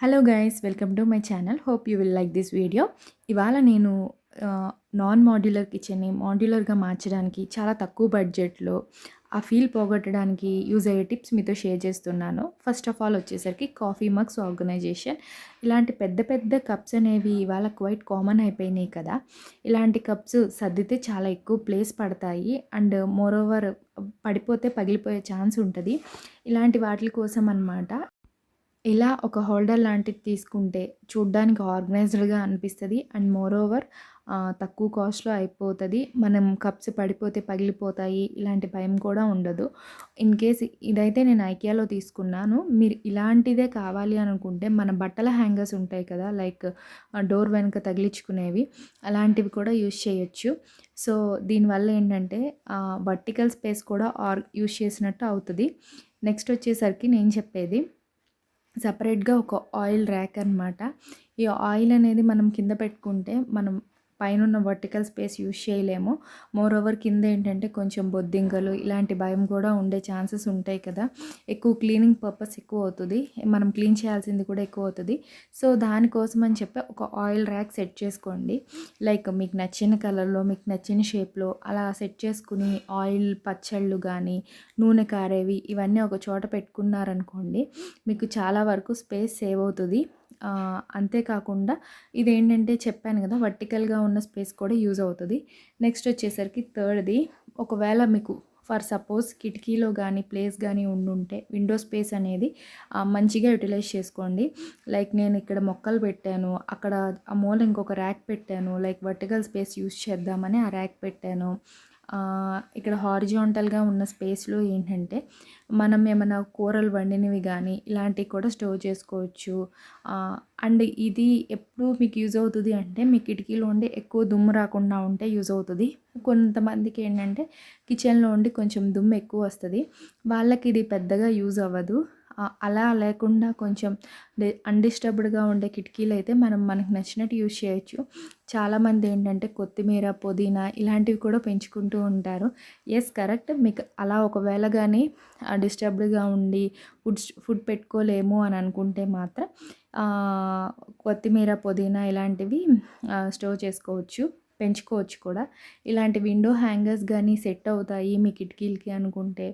Hello guys welcome to my channel hope you will like this video ఇవాళ నేను non modular కిచెన్ని మాడ్యులర్గా మార్చడానికి చాలా తక్కువ బడ్జెట్లో ఆ ఫీల్ పోగొట్టడానికి యూజ్ అయ్యే టిప్స్ మీతో షేర్ చేస్తున్నాను. ఫస్ట్ ఆఫ్ ఆల్ వచ్చేసరికి కాఫీ మగ్స్ ఆర్గనైజేషన్ ఇలాంటి పెద్ద పెద్ద కప్స్ అనేవి ఇవాళ క్వైట్ కామన్ అయిపోయినాయి కదా. ఇలాంటి కప్స్ సర్దితే చాలా ఎక్కువ ప్లేస్ పడతాయి. అండ్ మోర్ ఓవర్ పడిపోతే పగిలిపోయే ఛాన్స్ ఉంటుంది. ఇలాంటి వాటి కోసం అనమాట ఇలా ఒక హోల్డర్ లాంటిది తీసుకుంటే చూడ్డానికి ఆర్గనైజ్డ్గా అనిపిస్తుంది. అండ్ మోర్ ఓవర్ తక్కువ కాస్ట్లో అయిపోతుంది. మనం కప్స్ పడిపోతే పగిలిపోతాయి. ఇలాంటి భయం కూడా ఉండదు. ఇన్ కేస్ ఇదైతే నేను ఐకియాలో తీసుకున్నాను. మీరు ఇలాంటిదే కావాలి అనుకుంటే మన బట్టల హ్యాంగర్స్ ఉంటాయి కదా లైక్ డోర్ వెనుక తగిలించుకునేవి అలాంటివి కూడా యూజ్ చేయొచ్చు. సో దీనివల్ల ఏంటంటే వర్టికల్ స్పేస్ కూడా ఆర్ యూజ్ చేసినట్టు అవుతుంది. నెక్స్ట్ వచ్చేసరికి నేను చెప్పేది సపరేట్గా ఒక ఆయిల్ ర్యాక్ అనమాట ఈ ఆయిల్ అనేది మనం కింద పెట్టుకుంటే మనం పైన ఉన్న వర్టికల్ స్పేస్ యూజ్ చేయలేము. మోర్ ఓవర్ కింద ఏంటంటే కొంచెం బొద్దింకలు ఇలాంటి భయం కూడా ఉండే ఛాన్సెస్ ఉంటాయి కదా. ఎక్కువ క్లీనింగ్ పర్పస్ ఎక్కువ అవుతుంది. మనం క్లీన్ చేయాల్సింది కూడా ఎక్కువ అవుతుంది. సో దానికోసం అని చెప్పి ఒక ఆయిల్ ర్యాక్ సెట్ చేసుకోండి. లైక్ మీకు నచ్చిన కలర్లో మీకు నచ్చిన షేప్లో అలా సెట్ చేసుకుని ఆయిల్ పచ్చళ్ళు కానీ నూనె కారేవి ఇవన్నీ ఒక చోట పెట్టుకున్నారనుకోండి మీకు చాలా వరకు స్పేస్ సేవ్ అవుతుంది. అంతేకాకుండా ఇదేంటంటే చెప్పాను కదా వర్టికల్గా ఉన్న స్పేస్ కూడా యూజ్ అవుతుంది. నెక్స్ట్ వచ్చేసరికి థర్డ్ది ఒకవేళ మీకు ఫర్ సపోజ్ కిటికీలో కానీ ప్లేస్ కానీ ఉండుంటే విండో స్పేస్ అనేది మంచిగా యూటిలైజ్ చేసుకోండి. లైక్ నేను ఇక్కడ మొక్కలు పెట్టాను అక్కడ ఆ మూల ఇంకొక ర్యాక్ పెట్టాను లైక్ వర్టికల్ స్పేస్ యూజ్ చేద్దామని ఆ ర్యాక్ పెట్టాను. ఇక్కడ హారిజాంటల్గా ఉన్న స్పేస్లో ఏంటంటే మనం ఏమైనా కూరలు వండినవి కానీ ఇలాంటివి కూడా స్టోర్ చేసుకోవచ్చు. అండ్ ఇది ఎప్పుడు మీకు యూజ్ అవుతుంది అంటే మీ కిటికీలో ఉండి ఎక్కువ దుమ్ము రాకుండా ఉంటే యూజ్ అవుతుంది. కొంతమందికి ఏంటంటే కిచెన్లో ఉండి కొంచెం దుమ్ము ఎక్కువ వస్తుంది. వాళ్ళకి ఇది పెద్దగా యూజ్ అవ్వదు. అలా లేకుండా కొంచెం అన్డిస్టర్బ్డ్గా ఉండే కిటికీలు అయితే మనం మనకు నచ్చినట్టు యూజ్ చేయొచ్చు. చాలామంది ఏంటంటే కొత్తిమీర పుదీనా ఇలాంటివి కూడా పెంచుకుంటూ ఉంటారు. ఎస్ కరెక్ట్ మీకు అలా ఒకవేళ కానీ డిస్టర్బ్డ్గా ఉండి ఫుడ్ ఫుడ్ పెట్టుకోలేము అని అనుకుంటే మాత్రం కొత్తిమీర పుదీనా ఇలాంటివి స్టోర్ చేసుకోవచ్చు. పెంచుకోవచ్చు కూడా. ఇలాంటి విండో హ్యాంగర్స్ కానీ సెట్ అవుతాయి మీ కిటికీలకి అనుకుంటే.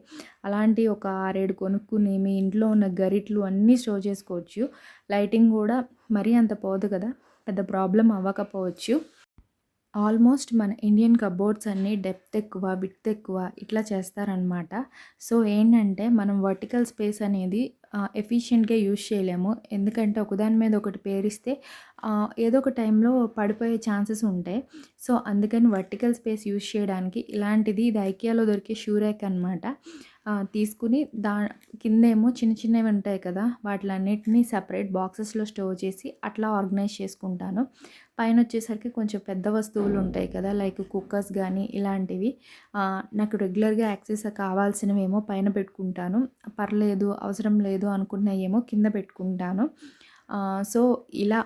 అలాంటి ఒక ఆరేడు కొనుక్కుని మీ ఇంట్లో ఉన్న గరిట్లు అన్నీ స్టోర్ చేసుకోవచ్చు. లైటింగ్ కూడా మరీ అంత పోదు కదా పెద్ద ప్రాబ్లం అవ్వకపోవచ్చు. ఆల్మోస్ట్ మన ఇండియన్ కబోర్డ్స్ అన్నీ డెప్త్ ఎక్కువ విడ్త్ ఎక్కువ ఇట్లా చేస్తారనమాట సో ఏంటంటే మనం వర్టికల్ స్పేస్ అనేది ఎఫిషియెంట్గా యూజ్ చేయలేము. ఎందుకంటే ఒకదాని మీద ఒకటి పేరిస్తే ఏదో ఒక టైంలో పడిపోయే ఛాన్సెస్ ఉంటాయి. సో అందుకని వర్టికల్ స్పేస్ యూజ్ చేయడానికి ఇలాంటిది ఇది ఐకియాలో దొరికే షూరేక్ అనమాట తీసుకుని దా కిందేమో చిన్న చిన్నవి ఉంటాయి కదా వాటిలన్నిటినీ సపరేట్ బాక్సెస్లో స్టోర్ చేసి అట్లా ఆర్గనైజ్ చేసుకుంటాను. పైన వచ్చేసరికి కొంచెం పెద్ద వస్తువులు ఉంటాయి కదా లైక్ కుక్కర్స్ కానీ ఇలాంటివి. నాకు రెగ్యులర్గా యాక్సెస్ కావాల్సినవేమో పైన పెట్టుకుంటాను. పర్లేదు అవసరం లేదు అనుకున్నవేమో కింద పెట్టుకుంటాను. సో ఇలా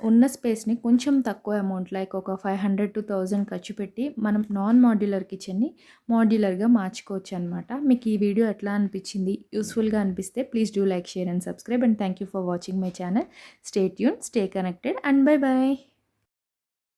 ఉన్న స్పేస్ని కొంచెం తక్కువ అమౌంట్ లైక్ ఒక ఫైవ్ హండ్రెడ్ టు థౌజండ్ ఖర్చు పెట్టి మనం నాన్ మాడ్యులర్ కిచెన్ని మాడ్యులర్గా మార్చుకోవచ్చు అనమాట మీకు ఈ వీడియో ఎట్లా అనిపించింది? యూస్ఫుల్గా అనిపిస్తే please do like share and subscribe and thank you for watching my channel. Stay tune stay connected and bye bye